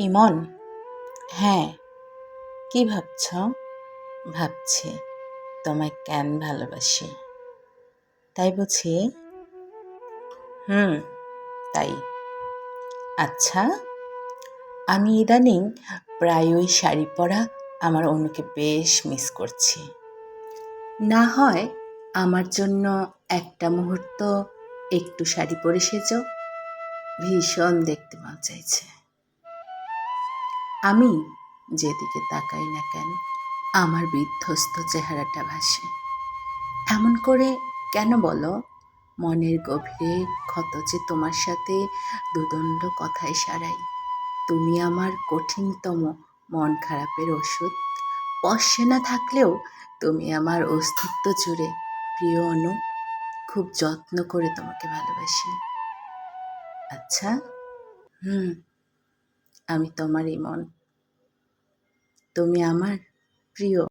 ইমন? হ্যাঁ। কি ভাবছ? ভাবছি, তোমায় কেন ভালোবাসি? তাই বুঝি? হুম, তাই। আচ্ছা আমি ইদানিং প্রায়ই শাড়ি পরা আমার অনুকে বেশ মিস করছি। না হয় আমার জন্য একটা মুহূর্ত একটু শাড়ি পরে সেজো। ভীষণ দেখতে মন চাইছে। আমি যেদিকে তাকাই না কেন, আমার বিধ্বস্ত চেহারাটা ভাসে। এমন করে কেন বলো? মনের গভীরে ক্ষত যে তোমার সাথে দুদণ্ড কথায় সারাই। তুমি আমার কঠিনতম মন খারাপের ওষুধ। পশে না থাকলেও তুমি আমার অস্তিত্ব জুড়ে প্রিয় অনু, খুব যত্ন করে তোমাকে ভালোবাসি। আচ্ছা? হুম। আমি তোমারই মন। তুমি আমার প্রিয়।